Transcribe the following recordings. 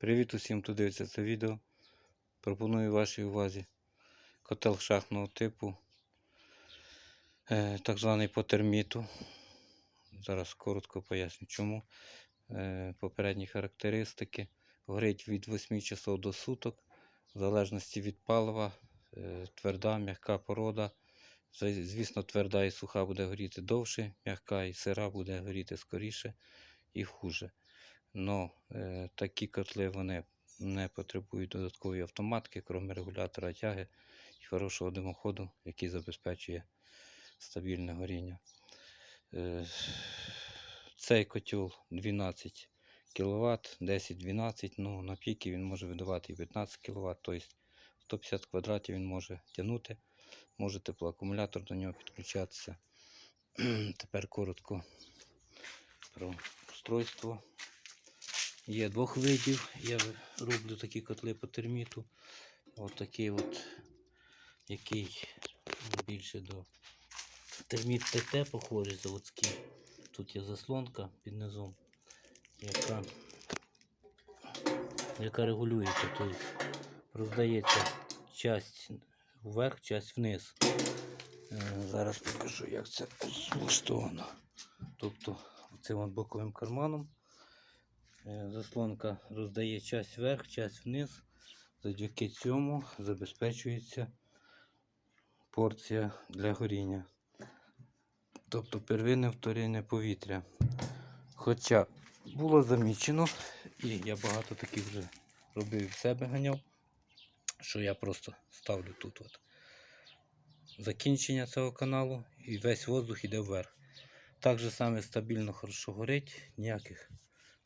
Привіт усім, хто дивиться це відео. Пропоную вашій увазі котел шахтного типу, е, так званий по терміту. Зараз коротко поясню чому. Е, Попередні характеристики. Горить від 8 часов до суток, в залежності від палива, е, тверда, м'яка порода. Звісно, тверда і суха буде горіти довше, м'яка і сира буде горіти скоріше і хуже. Но е, такі котли вони не потребують додаткової автоматики, крім регулятора тяги і хорошого димоходу, який забезпечує стабільне горіння. Е, цей котел 12 кВт, 10-12, ну на піки він може видавати і 15 кВт, тобто 150 квадратів він може тягнути. Може теплоакумулятор до нього підключатися. Тепер коротко про устройство. Є двох видів. Я роблю такі котли по терміту. Ось такий от, який більше до терміт ТТ похожий заводський. Тут є заслонка під низом, яка, яка регулюється. Тобто роздається часть вверх, часть вниз. Е, Зараз покажу, як це влаштовано. Тобто цим боковим карманом Заслонка роздає часть вверх, часть вниз. Завдяки цьому забезпечується порція для горіння. Тобто первинне вторинне повітря. Хоча було замічено, і я багато таких вже робив в себе ганяв, що я просто ставлю тут от закінчення цього каналу і весь воздух йде вверх. Так же саме стабільно хорошо горить, ніяких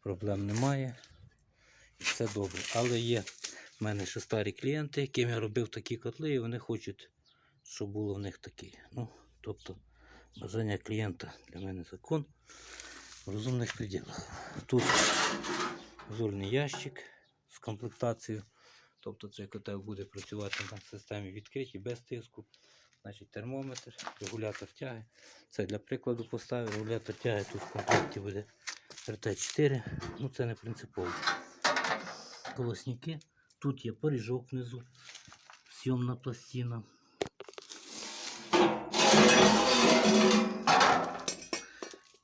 проблем немає. І все добре. Але є в мене ще старі клієнти, яким я робив такі котли, і вони хочуть, щоб було в них такі. Ну, тобто, бажання клієнта для мене закон в розумних пределах. Тут зольний ящик з комплектацією. Тобто цей котел буде працювати на системі відкритій, без тиску. Значить, термометр, регулятор тяги. Це для прикладу поставив. Регулятор тяги тут в комплекті буде РТ-4, ну це не принципово. Колосники. Тут є поріжок внизу, сйомна пластина.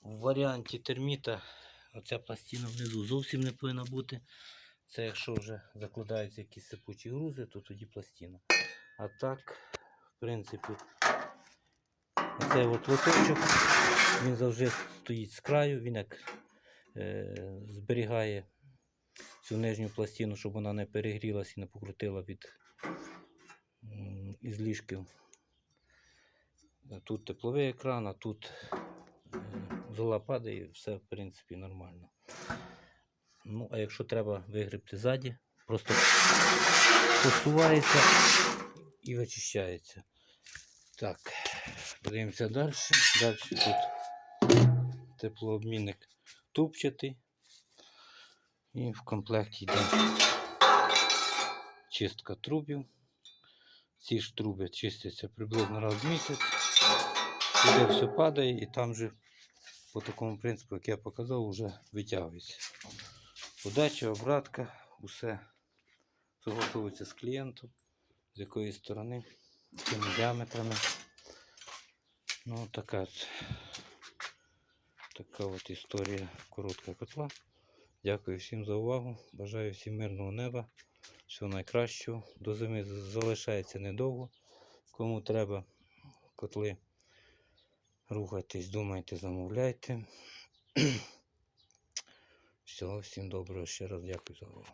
В варіанті терміта оця пластина внизу зовсім не повинна бути. Це якщо вже закладаються якісь сипучі грузи, то тоді пластина. А так, в принципі, оцей от лоточок, він завжди стоїть з краю, він як зберігає цю нижню пластину, щоб вона не перегрілась і не покрутила від із ліжків. Тут тепловий екран, а тут е, зола падає, і все в принципі нормально. Ну, а якщо треба вигребти ззаді, просто посувається і вичищається. Так, подивимося далі. Далі тут теплообмінник тупчатий. І в комплекті йде чистка трубів. Ці ж труби чистяться приблизно раз в місяць. Туди все падає і там же по такому принципу, як я показав, вже витягується. Подача, обратка, усе согласовується з клієнтом, з якої сторони, якими діаметрами. Ну, така така от історія коротка котла. Дякую всім за увагу. Бажаю всім мирного неба. Всього найкращого. До зими залишається недовго. Кому треба котли, рухайтесь, думайте, замовляйте. Всього всім доброго. Ще раз дякую за увагу.